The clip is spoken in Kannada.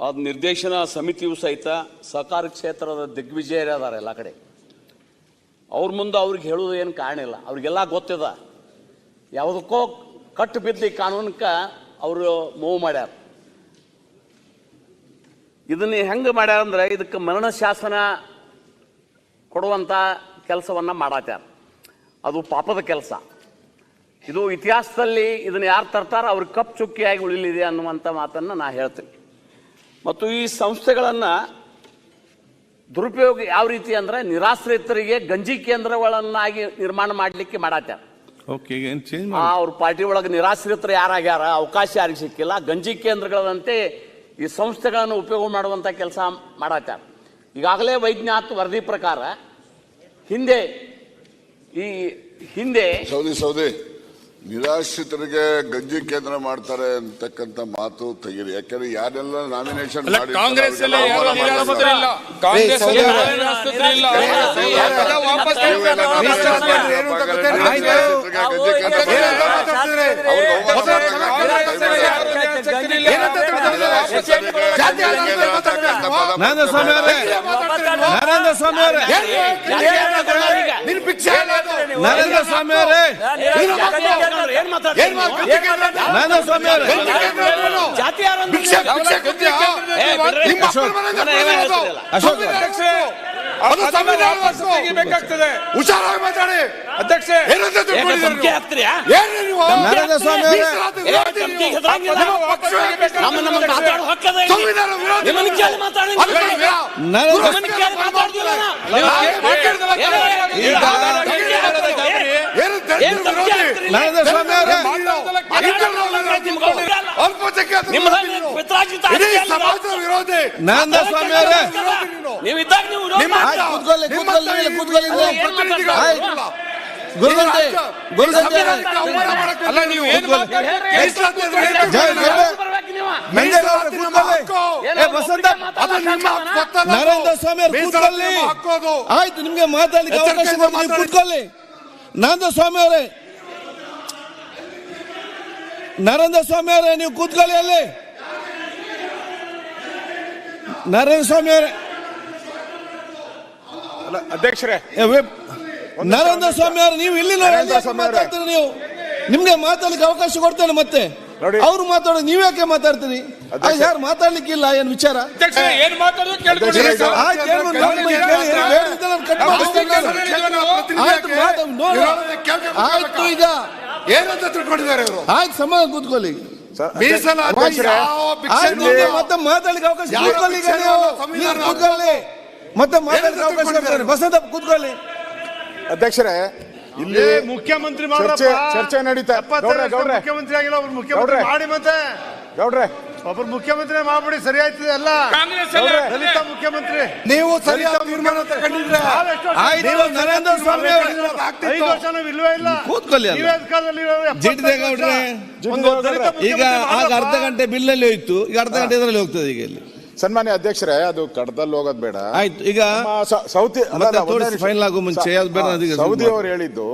ಅದು ನಿರ್ದೇಶನ ಸಮಿತಿಯು ಸಹಿತ ಸಹಕಾರ ಕ್ಷೇತ್ರದ ದಿಗ್ವಿಜಯರಾದಾರೆ ಎಲ್ಲ ಕಡೆ. ಅವ್ರ ಮುಂದೆ ಅವ್ರಿಗೆ ಹೇಳೋದು ಏನು ಕಾರಣ ಇಲ್ಲ. ಅವ್ರಿಗೆಲ್ಲ ಗೊತ್ತಿದ. ಯಾವುದಕ್ಕೋ ಕಟ್ಟು ಬಿದ್ದಿ ಕಾನೂನಕ್ಕೆ ಅವರು ಮೂವ್ ಮಾಡ್ಯಾರ. ಇದನ್ನು ಹೆಂಗೆ ಮಾಡ್ಯಾರ ಅಂದ್ರೆ ಇದಕ್ಕೆ ಮರಣ ಶಾಸನ ಕೊಡುವಂಥ ಕೆಲಸವನ್ನು ಮಾಡಾತ್ಯಾರ. ಅದು ಪಾಪದ ಕೆಲಸ. ಇದು ಇತಿಹಾಸದಲ್ಲಿ ಇದನ್ನು ಯಾರು ತರ್ತಾರ ಅವ್ರಿಗೆ ಕಪ್ ಚುಕ್ಕಿಯಾಗಿ ಉಳಿಲಿದೆ ಅನ್ನುವಂಥ ಮಾತನ್ನು ನಾ ಹೇಳ್ತೀನಿ. ಮತ್ತು ಈ ಸಂಸ್ಥೆಗಳನ್ನು ದುರುಪಯೋಗ ಯಾವ ರೀತಿ ಅಂದ್ರೆ ನಿರಾಶ್ರಿತರಿಗೆ ಗಂಜಿ ಕೇಂದ್ರಗಳನ್ನಾಗಿ ನಿರ್ಮಾಣ ಮಾಡಲಿಕ್ಕೆ ಮಾಡಾತ್ಯಾರ. ಓಕೆ ಏನು ಚೇಂಜ್ ಆ, ಅವ್ರ ಪಾರ್ಟಿ ಒಳಗೆ ನಿರಾಶ್ರಿತರು ಯಾರಾಗ್ಯಾರ ಅವಕಾಶ ಯಾರಿಗೆ ಸಿಕ್ಕಿಲ್ಲ ಗಂಜಿ ಕೇಂದ್ರಗಳಂತೆ ಈ ಸಂಸ್ಥೆಗಳನ್ನು ಉಪಯೋಗ ಮಾಡುವಂಥ ಕೆಲಸ ಮಾಡಾತ್ಯಾರ. ಈಗಾಗಲೇ ವೈಜ್ಞಾನಿಕ ವರದಿ ಪ್ರಕಾರ ಹಿಂದೆ ಈ ಹಿಂದೆ ಸೌದಿ ಸೌದಿ. ನಿರಾಶ್ರಿತರಿಗೆ ಗಂಜಿ ಕೇಂದ್ರ ಮಾಡ್ತಾರೆ ಅಂತಕ್ಕಂತ ಮಾತು ತೆಗೀರಿ. ಯಾಕಂದ್ರೆ ಯಾರೆಲ್ಲ ನಾಮಿನೇಷನ್ ಮಾಡಿ ಕಾಂಗ್ರೆಸ್ ಕಾಂಗ್ರೆಸ್ ನಾರಾಯಣ ಸ್ವಾಮಿ ಅವರೇ ನರೇಂದ್ರ ಸ್ವಾಮಿ ಅವರೇ ನರೇಂದ್ರ ಸ್ವಾಮಿ ಅವರೇ ನರೇಂದ್ರ ಸ್ವಾಮಿ ಅವರೇ ಜಾತಿ ಯಾರು ಜನ ಏನ್ ತೆಗಿಬೇಕಾಗ್ತದೆ ಹುಷಾರಾಗಿ ಮಾತಾಡಿ ಅಧ್ಯಕ್ಷೆ ಏನಂತ ಏನ್ ತಿಳ್ಕೊಂಡಿದ್ದೀರಿ ನೀವು? ಹಾಕ್ತೀರಾ? ಏನ್ರಿ ನೀವು? ನಾರಾಯಣ ಸ್ವಾಮಿ ಅವರೇ ಮೀಸಲಾತಿ ವಿರೋಧಿ ನೀವು. ಹೆದರಂಗಿಲ್ಲ. ನಿಮ್ಮ ಪಕ್ಷ ನಮ್ಮ ನಮ್ಮ ಮಾತಾಡೋ ಹಕ್ಕದ ಇಲ್ಲಿ. ಸಂವಿಧಾನ ವಿರೋಧಿ ನಿಮ್ಮನ್ನ ಕೇಳಿ ಮಾತಾಡಂಗಿಲ್ಲ. ಅದಕ್ಕೆ ವಿರ- ನಾರಾಯಣ ನಿಮ್ಮನ್ನ ಕೇಳಿ ಮಾತಾಡ್ತಿಲ್ಲ ನಾವು. ಏ, ಏ, ಈಗ. ಏನು ವಿರೋಧಿ? ನಾರಾಯಣ ಸ್ವಾಮಿ ಅವರೇ ಅಲ್ಪಸಂಖ್ಯಾತರ ನಿಮ್ಮ ವಿರೋಧಿ ನೀವು. ಪಿತ್ರಾರ್ಜಿತ ಇಡೀ ಆಸ್ತಿ ಸಮಾಜದ ವಿರೋಧಿ ನಾರಾಯಣ ಸ್ವಾಮಿ ಅವರೇ ವಿರೋಧಿ ನೀವು ಇದ್ದಾಗ ನೀವು ವಿರೋಧ ನಿಮ್ಮ ಮಾಡಿ. ಆಯ್ತು, ಕೂತ್ಕೊಳ್ಳಿ ಕೂತ್ಕೊಳ್ಳಿ ಇಲ್ಲಿ, ಕೂತ್ಕೊಳ್ಳಿ ಇಲ್ಲಿ. ಏನ್ ಮಾತಾಡ್ತೀರಾ? ಆಯ್ತು. ಗುರುಗಂಟೆ ಗುರುಗಂಟೆ ಅಲ್ಲ ನೀವು ಏನ್ ಮಾತಾಡ್ತೀರಿ? ಮೀಸಲಾತಿ ವಿರೋಧಿ. ಜೈ ಗುರು. ಬರ್ಬೇಕು ನೀವು. ಮೀಸಲಾತಿ ನಿಮ್ಮ ಹಕ್ಕು. ಏ ಬಸಂತ ಅದು ನಿಮ್ಮ ಹಕ್ಕು ಗೊತ್ತಲ್ಲ ಅದು. ನಾರಾಯಣ ಸ್ವಾಮಿ ಅವ್ರು ಮೀಸಲಾತಿ ಕೂತ್ಕೊಳ್ಳಿ ನಿಮ್ಮ ಹಕ್ಕು ಅದು. ಆಯ್ತು ನಿಮ್ಗೆ ಮಾತಾಡ್ಲಿಕ್ಕೆ ಅವಕಾಶ ಕೊಡ್ತೀನಿ, ನೀವು ಮಾತಾಡಿ. ಕೂತ್ಕೊಳ್ಳಿ ನರೇಂದ್ರ ಸ್ವಾಮಿ ಅವರೇ ನಾರಾಯಣ ಸ್ವಾಮಿ ಅವರೇ ನೀವು ಕೂತ್ಕೊಳ್ಳಿ ಅಲ್ಲಿ ನರೇಂದ್ರ ಸ್ವಾಮಿ ಅವರೇ ಅಧ್ಯಕ್ಷರೇ. ನರೇಂದ್ರ ಸ್ವಾಮಿ ಅವರು ನೀವು ಇಲ್ಲಿ ಮಾತಾಡ್ತೀರಿ ನೀವು? ನಿಮ್ಗೆ ಮಾತಾಡ್ಲಿಕ್ಕೆ ಅವಕಾಶ ಕೊಡ್ತೇನೆ ಮತ್ತೆ. ಅವ್ರು ಮಾತಾಡೋದು ನೀವ್ ಯಾಕೆ ಮಾತಾಡ್ತೀರಿ? ಯಾರು ಮಾತಾಡ್ಲಿಕ್ಕಿಲ್ಲ ಏನ್ ವಿಚಾರ? ಅಧ್ಯಕ್ಷರೇ ಏನ್ ಮಾತಾಡೋದು ಕೇಳ್ಕೊಂಡಿರಿ ಸರ್. ಆಯ್ತು, ಏನು ಒಂದು ನೋಡಿ, ಕೇಳಿ, ಏನು ಬೇಡದಿದ್ರೆ ನಾನು ಕಟ್ ಮಾಡಿಸ್ತೇನೆ ನಾನು. ಆಯ್ತು ಮಾತು ನೋಡು. ಆಯ್ತು ಈಗ. ಏನಂತ ತಿಳ್ಕೊಂಡಿದ್ದಾರೆ ಇವರು? ಆಯ್ತು ಸಮಾನ ಕೂತ್ಕೊಳ್ಳಿ. ಮೀಸಲಾತಿ ಯಾವ ಭಿಕ್ಷೆ ಆಯ್ತು ನಿಮ್ಗೆ ಮತ್ತೆ ಮಾತಾಡ್ಲಿಕ್ಕೆ ಅವಕಾಶ ಯಾವ ಕೂತ್ಕೊಳ್ಳಿ ಈಗ ಪಕ್ಷ ನೀವು. ಸಂವಿಧಾನ ನೀವು ಕೂತ್ಕೊಳ್ಳಿ. ಮತ್ತೆ ಬಸಂತ ಕೂತ್ಕೊಳ್ಳಿ. ಅಧ್ಯಕ್ಷರೇ ಇಲ್ಲಿ ಮುಖ್ಯಮಂತ್ರಿ ಚರ್ಚೆ ಚರ್ಚೆ ನಡೀತಾ ಮುಖ್ಯಮಂತ್ರಿ ಆಗಿಲ್ಲ ಒಬ್ರು ಮುಖ್ಯಮಂತ್ರಿ ಗೌಡ್ರೆ. ಮಾಡಿ ಮತ್ತೆ. ಗೌಡ್ರೆ. ಒಬ್ರು ಮುಖ್ಯಮಂತ್ರಿ ಮಾಡ್ಬಿಡಿ ಸರಿ ಆಯ್ತದೆ ಅಲ್ಲ ದಲಿತ ಮುಖ್ಯಮಂತ್ರಿ. ನೀವು ಸರಿಯಾದ ತೀರ್ಮಾನ ತಗೊಂಡಿದ್ರೆ ನೀವು ನರೇಂದ್ರ ಸ್ವಾಮಿ ಅವರೇ ಐದು ವರ್ಷ ನಾವು ಇಲ್ವೇ ಇಲ್ಲ. ಕೂತ್ಕೊಳ್ಳಿ ಅಲ್ಲ. ಗೌಡ್ರೆ. ಈಗ ಆಗ ಅರ್ಧ. ಗಂಟೆ ಬಿಲ್ಲಲ್ಲಿ ಹೋಯ್ತು. ಈಗ ಅರ್ಧ ಗಂಟೆ ಇದರಲ್ಲಿ ಹೋಗ್ತದೆ ಈಗ ಇಲ್ಲಿ. ಸನ್ಮಾನ್ಯ ಅಧ್ಯಕ್ಷರೇ ಅದು ಕಡದಲ್ಲಿ ಹೋಗೋದು ಬೇಡ ಆಯ್ತು ಈಗ ನಮ್ಮ ಸ- ಸೌತಿ ಅಲ್ಲ, ಮತ್ತೆ ಅಲ್ಲ, ಒಂದೇ ತೋರಿಸಿ ನಿಮಿಷ. final ಆಗೋ ಮುಂಚೆ ಸೌದಿ ಅವರು ಹೇಳಿದ್ದು